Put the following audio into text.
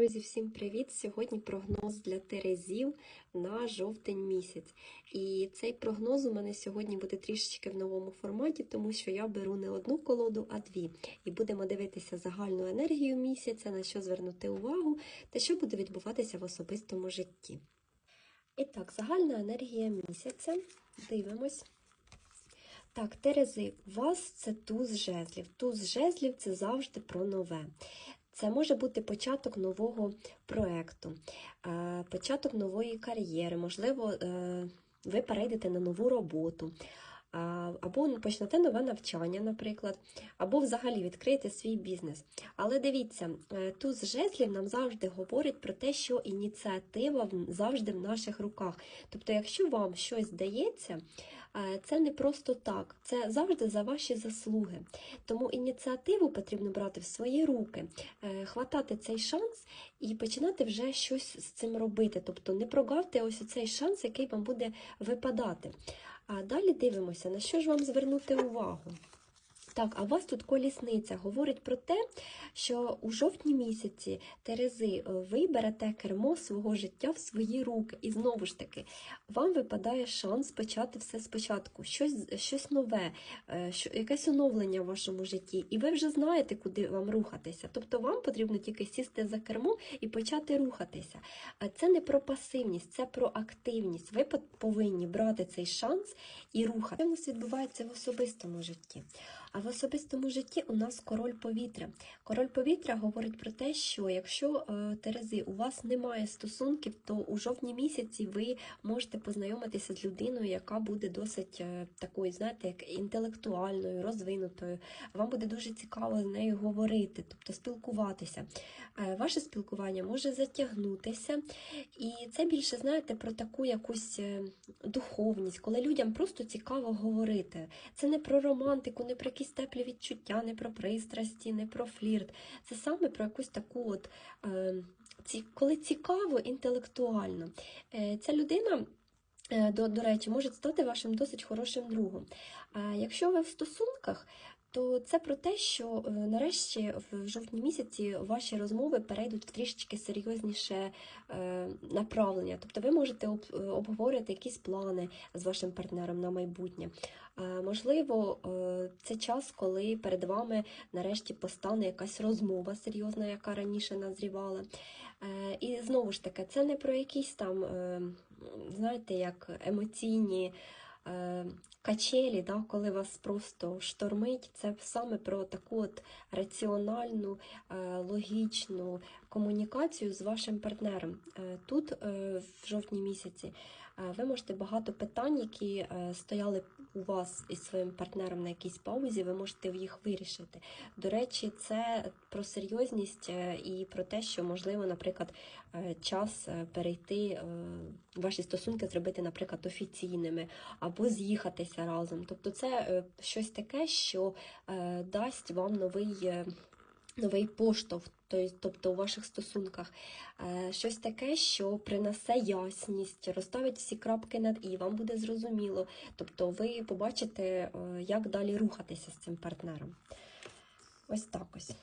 Друзі, всім привіт! Сьогодні прогноз для Терезів на жовтень місяць. І цей прогноз у мене сьогодні буде трішечки в новому форматі, тому що я беру не одну колоду, а дві. І будемо дивитися загальну енергію місяця, на що звернути увагу та що буде відбуватися в особистому житті. І так, загальна енергія місяця. Дивимось. Так, Терези, у вас це туз жезлів. Туз жезлів це завжди про нове. Це може бути початок нового проєкту, е, початок нової кар'єри, можливо, е, ви перейдете на нову роботу, або почнете нове навчання, наприклад, або взагалі відкриєте свій бізнес. Але дивіться, е, туз жезлів нам завжди говорить про те, що ініціатива завжди в наших руках. Тобто, якщо вам щось здається, це не просто так, це завжди за ваші заслуги. Тому ініціативу потрібно брати в свої руки, е, хватати цей шанс і починати вже щось з цим робити. Тобто не прогавте ось цей шанс, який вам буде випадати. А далі дивимося, на що ж вам звернути увагу. Так, а у вас тут колісниця говорить про те, що у жовтні місяці Терези е, ви берете кермо свого життя в свої руки. І знову ж таки, вам випадає шанс почати все спочатку, щось щось нове, е, якесь оновлення в вашому житті. І ви вже знаєте, куди вам рухатися. Тобто вам потрібно тільки сісти за кермо і почати рухатися. Це не про пасивність, це про активність. Ви повинні брати цей шанс і рухати. Що у нас відбувається в особистому житті? А в особистому житті у нас король повітря. Король повітря говорить про те, що якщо е, Терези у вас немає стосунків, то у жовтні місяці ви можете познайомитися з людиною, яка буде досить е, такою, знаєте, як інтелектуальною, розвинутою. Вам буде дуже цікаво з нею говорити, тобто спілкуватися. Е, ваше спілкування може затягнутися, і це більше, знаєте, про таку якусь духовність, коли людям просто цікаво говорити. Це не про романтику, не про якісь теплі відчуття, не про пристрасті, не про флірт. Це саме про якусь таку, от, е, коли цікаво, інтелектуально. Е, Ця людина. Е, до до речі, може стати вашим досить хорошим другом. Якщо ви в стосунках, то це про те, що е, нарешті в жовтні місяці ваші розмови перейдуть в трішечки серйозніше е, направлення. Тобто ви можете е, обговорити якісь плани з вашим партнером на майбутнє. Можливо, це час, коли перед вами нарешті постане якась розмова серйозна, яка раніше назрівала. І знову ж таки, це не про якісь там, знаєте, як емоційні. Е, качелі, да, коли вас просто штормить, це саме про таку от раціональну, е, логічну комунікацію з вашим партнером. Е, тут в жовтні місяці ви можете багато питань, які стояли у вас із своїм партнером на якійсь паузі, ви можете їх вирішити. До речі, це про серйозність і про те, що можливо, наприклад, час перейти ваші стосунки, зробити, наприклад, офіційними або з'їхатися разом. Тобто, це е, щось таке, що е, дасть вам новий. Е, новий поштовх, тобто у ваших стосунках, щось таке, що принесе ясність, розставить всі крапки над і, вам буде зрозуміло. Тобто ви побачите, як далі рухатися з цим партнером. Ось так ось.